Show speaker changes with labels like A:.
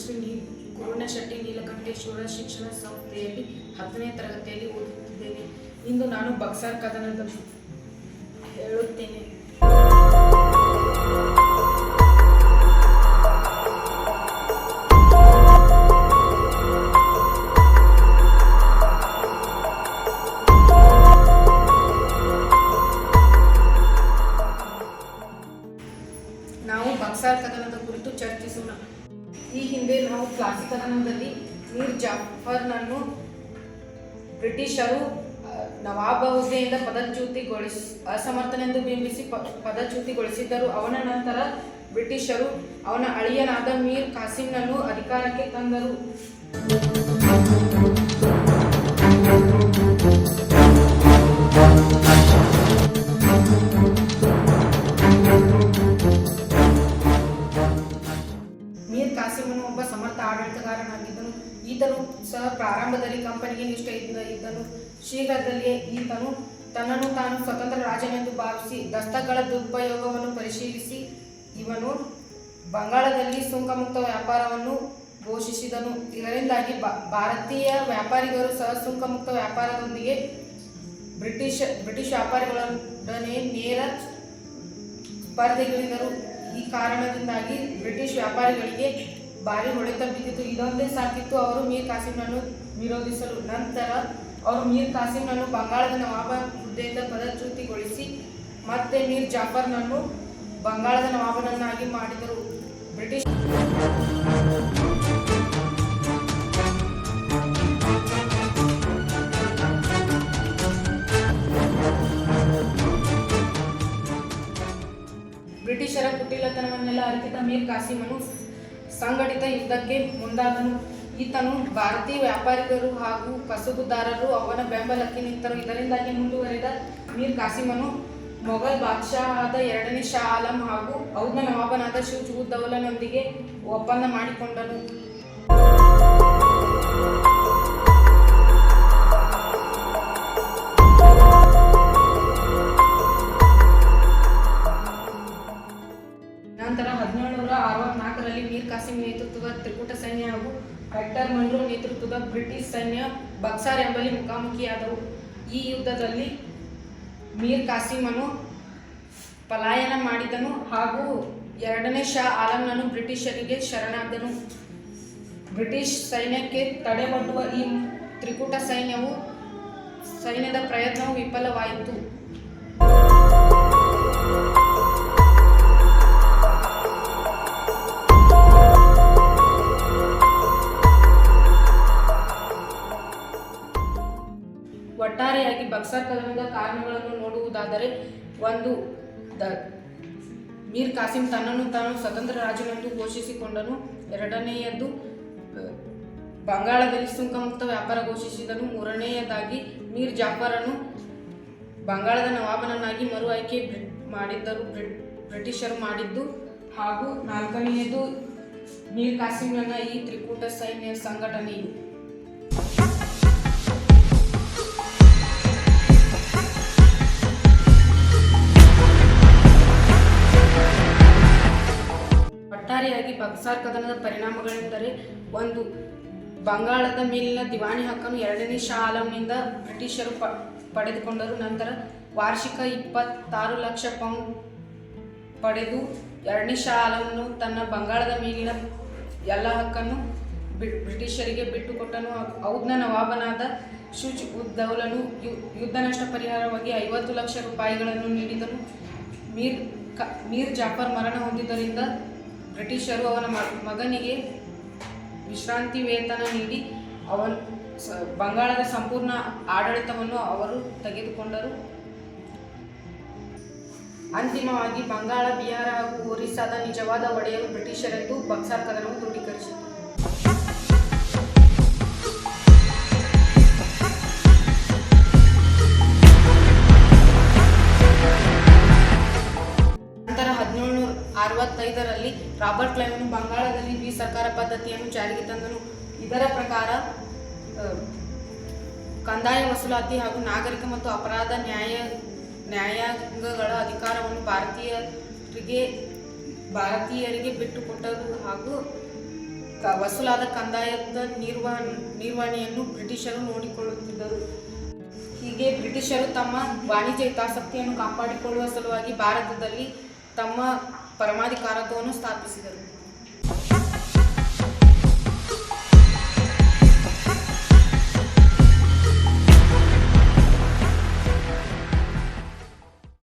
A: ಶ್ರೀ ನೀ ಗುರುಣಶೆಟ್ಟಿ ನೀಲಕಂಠೇಶ್ವರ ಶಿಕ್ಷಣ ಸಂಸ್ಥೆಯಲ್ಲಿ ಹತ್ತನೇ ತರಗತಿಯಲ್ಲಿ ಓದುತ್ತಿದ್ದೇನೆ. ಇಂದು ನಾನು ಬಕ್ಸಾರ್ ಕದನದ ಹೇಳುತ್ತೇನೆ. ಕ್ಲಾಸಿಕ್ ಮೀರ್ ಜಾಫರ್ನನ್ನು ಬ್ರಿಟಿಷರು ನವಾಬ ಹುದ್ದೆಯಿಂದ ಪದಚ್ಯುತಿಗೊಳಿಸಿ, ಅಸಮರ್ಥನೆಂದು ಬಿಂಬಿಸಿ ಪದಚ್ಯುತಿಗೊಳಿಸಿದ್ದರು. ಅವನ ನಂತರ ಬ್ರಿಟಿಷರು ಅವನ ಅಳಿಯನಾದ ಮೀರ್ ಕಾಸಿಂನನ್ನು ಅಧಿಕಾರಕ್ಕೆ ತಂದರು. ಪ್ರಾರಂಭದಲ್ಲಿ ಕಂಪನಿಗೆ ನಿಷ್ಠೆ ಇದ್ದ ಇದ್ದನು? ಶೀಘ್ರದಲ್ಲಿಯೇ ಈತನು ತನ್ನನ್ನು ತಾನು ಸ್ವತಂತ್ರ ರಾಜನೆಂದು ಭಾವಿಸಿ ದಸ್ತಗಳ ದುರುಪಯೋಗವನ್ನು ಪರಿಶೀಲಿಸಿ ಇವನು ಬಂಗಾಳದಲ್ಲಿ ಸುಂಕಮುಕ್ತ ವ್ಯಾಪಾರವನ್ನು ಘೋಷಿಸಿದನು. ಇದರಿಂದಾಗಿ ಭಾರತೀಯ ವ್ಯಾಪಾರಿಗರು ಸಹ ಸುಂಕಮುಕ್ತ ವ್ಯಾಪಾರದೊಂದಿಗೆ ಬ್ರಿಟಿಷ್ ಬ್ರಿಟಿಷ್ ವ್ಯಾಪಾರಿಗಳೊಡನೆ ನೇರ ಸ್ಪರ್ಧೆಗಳಿದ್ದರು ಈ ಕಾರಣದಿಂದಾಗಿ ಬ್ರಿಟಿಷ್ ವ್ಯಾಪಾರಿಗಳಿಗೆ ಭಾರಿ ಹೊಡೆತ ಬಿದ್ದಿತ್ತು ಇದೊಂದೇ ಸಾಕಿತ್ತು. ಅವರು ಮೀರ್ ಕಾಸಿಂನನ್ನು ವಿರೋಧಿಸಲು ನಂತರ ಅವರು ಮೀರ್ ಕಾಸಿಂನನ್ನು ಬಂಗಾಳದ ನವಾಬ ಹುದ್ದೆಯಿಂದ ಪದಚ್ಯುತಿಗೊಳಿಸಿ ಮತ್ತೆ ಮೀರ್ ಜಾಫರ್ನನ್ನು ಬಂಗಾಳದ ನವಾಬನನ್ನಾಗಿ ಮಾಡಿದರು. ಬ್ರಿಟಿಷ್ ಬ್ರಿಟಿಷರ ಕುಟಿಲತನವನ್ನೆಲ್ಲ ಅರ್ಪಿತ ಮೀರ್ ಕಾಸಿಮನು ಸಂಘಟಿತ ಯುದ್ಧಕ್ಕೆ ಮುಂದಾದನು. ಈತನು ಭಾರತೀಯ ವ್ಯಾಪಾರಿಗರು ಹಾಗೂ ಕಸುಬುದಾರರು ಅವನ ಬೆಂಬಲಕ್ಕೆ ನಿಂತರು. ಇದರಿಂದಾಗಿ ಮುಂದುವರೆದ ಮೀರ್ ಕಾಸಿಮನು ಮೊಘಲ್ ಬಾದ್ಶಾಹದ ಎರಡನೇ ಶಾ ಆಲಂ ಹಾಗೂ ಔದ್ನ ನವಾಬನಾದ ಶಿವ್ ಉದ್ದೌಲನೊಂದಿಗೆ ಒಪ್ಪಂದ ಮಾಡಿಕೊಂಡನು. ನಂತರ ಹದಿನೇಳುನೂರ ಅರವತ್ನಾಲ್ಕರಲ್ಲಿ ಮೀರ್ ಕಾಸಿಂ ನೇತೃತ್ವದ ತ್ರಿಕೂಟ ಸೈನ್ಯ ಹಾಗೂ ಹೆಕ್ಟರ್ ಮನ್ರೋ ನೇತೃತ್ವದ ಬ್ರಿಟಿಷ್ ಸೈನ್ಯ ಬಕ್ಸಾರ್ ಎಂಬಲ್ಲಿ ಮುಖಾಮುಖಿಯಾದವು. ಈ ಯುದ್ಧದಲ್ಲಿ ಮೀರ್ ಕಾಸಿಮನು ಪಲಾಯನ ಮಾಡಿದನು ಹಾಗೂ ಎರಡನೇ ಶಾ ಆಲಂನನ್ನು ಬ್ರಿಟಿಷರಿಗೆ ಶರಣಾದನು. ಬ್ರಿಟಿಷ್ ಸೈನ್ಯಕ್ಕೆ ತಡೆಗಟ್ಟುವ ಈ ತ್ರಿಕೂಟ ಸೈನ್ಯವು ಸೈನ್ಯದ ಪ್ರಯತ್ನವು ವಿಫಲವಾಯಿತು. ಕದನದ ಕಾರಣಗಳನ್ನು ನೋಡುವುದಾದರೆ ಒಂದು, ದ ಮೀರ್ ಕಾಸಿಂ ತನ್ನನ್ನು ತಾನು ಸ್ವತಂತ್ರ ರಾಜನೆಂದು ಘೋಷಿಸಿಕೊಂಡನು. ಎರಡನೆಯದು ಬಂಗಾಳದಲ್ಲಿ ಸುಂಕಮುಕ್ತ ವ್ಯಾಪಾರ ಘೋಷಿಸಿದನು. ಮೂರನೆಯದಾಗಿ, ಮೀರ್ ಜಾಫರನು ಬಂಗಾಳದ ನವಾಬನನ್ನಾಗಿ ಮರು ಆಯ್ಕೆ ಮಾಡಿದ್ದರು. ಬ್ರಿ- ಬ್ರಿಟಿಷರು ಮಾಡಿದ್ದು. ಹಾಗೂ ನಾಲ್ಕನೆಯದು, ಮೀರ್ ಕಾಸಿಂನ ಈ ತ್ರಿಕೂಟ ಸೈನ್ಯ ಸಂಘಟನೆಯು. ಒಟ್ಟಾರೆಯಾಗಿ ಬಕ್ಸಾರ್ ಕದನದ ಪರಿಣಾಮಗಳೆಂದರೆ ಒಂದು ಬಂಗಾಳದ ಮೇಲಿನ ದಿವಾಣಿ ಹಕ್ಕನ್ನು ಎರಡನೇ ಶಾ ಆಲಂನಿಂದ ಬ್ರಿಟಿಷರು ಪ, ಪಡೆದುಕೊಂಡರು. ನಂತರ ವಾರ್ಷಿಕ ಇಪ್ಪತ್ತಾರು ಲಕ್ಷ ಪೌಂಡ್ ಪಡೆದು ಎರಡನೇ ಶಾ ಆಲಂನು ತನ್ನ ಬಂಗಾಳದ ಮೇಲಿನ ಎಲ್ಲ ಹಕ್ಕನ್ನು ಬ್ರಿಟಿಷರಿಗೆ ಬಿಟ್ಟುಕೊಟ್ಟನು. ಔದ್ನ ನವಾಬನಾದ ಶುಜ್ ಉದ್ದೌಲನು ಯುದ್ಧ ನಷ್ಟ ಪರಿಹಾರವಾಗಿ ಐವತ್ತು ಲಕ್ಷ ರೂಪಾಯಿಗಳನ್ನು ನೀಡಿದನು. ಮೀರ್ ಮೀರ್ ಜಾಫರ್ ಮರಣ ಹೊಂದಿದ್ದರಿಂದ ಬ್ರಿಟಿಷರು ಅವನ ಮಗನಿಗೆ ವಿಶ್ರಾಂತಿ ವೇತನ ನೀಡಿ ಅವನು ಬಂಗಾಳದ ಸಂಪೂರ್ಣ ಆಡಳಿತವನ್ನು ಅವರು ತೆಗೆದುಕೊಂಡರು. ಅಂತಿಮವಾಗಿ ಬಂಗಾಳ ಬಿಹಾರ ಹಾಗೂ ಒರಿಸ್ಸಾದ ನಿಜವಾದ ಒಡೆಯರು ಬ್ರಿಟಿಷರೆಂದು ಬಕ್ಸಾರ್ ಕದನವು ದೃಢೀಕರಿಸಿತು. ಅರವತ್ತೈದರಲ್ಲಿ ರಾಬರ್ಟ್ ಕ್ಲೈವನು ಬಂಗಾಳದಲ್ಲಿ ದ್ವಿ ಸರ್ಕಾರ ಪದ್ಧತಿಯನ್ನು ಜಾರಿಗೆ ತಂದನು. ಇದರ ಪ್ರಕಾರ ಕಂದಾಯ ವಸೂಲಾತಿ ಹಾಗೂ ನಾಗರಿಕ ಮತ್ತು ಅಪರಾಧ ನ್ಯಾಯ, ನ್ಯಾಯಾಂಗಗಳ ಅಧಿಕಾರವನ್ನು ಭಾರತೀಯರಿಗೆ ಭಾರತೀಯರಿಗೆ ಬಿಟ್ಟುಕೊಟ್ಟರು ಹಾಗೂ ವಸೂಲಾದ ಕಂದಾಯದ ನಿರ್ವಹ, ನಿರ್ವಹಣೆಯನ್ನು ಬ್ರಿಟಿಷರು ನೋಡಿಕೊಳ್ಳುತ್ತಿದ್ದರು. ಹೀಗೆ ಬ್ರಿಟಿಷರು ತಮ್ಮ ವಾಣಿಜ್ಯ ಹಿತಾಸಕ್ತಿಯನ್ನು ಕಾಪಾಡಿಕೊಳ್ಳುವ ಸಲುವಾಗಿ ಭಾರತದಲ್ಲಿ ತಮ್ಮ ಪರಮಾಧಿಕಾರತ್ವವನ್ನು ಸ್ಥಾಪಿಸಿದರು.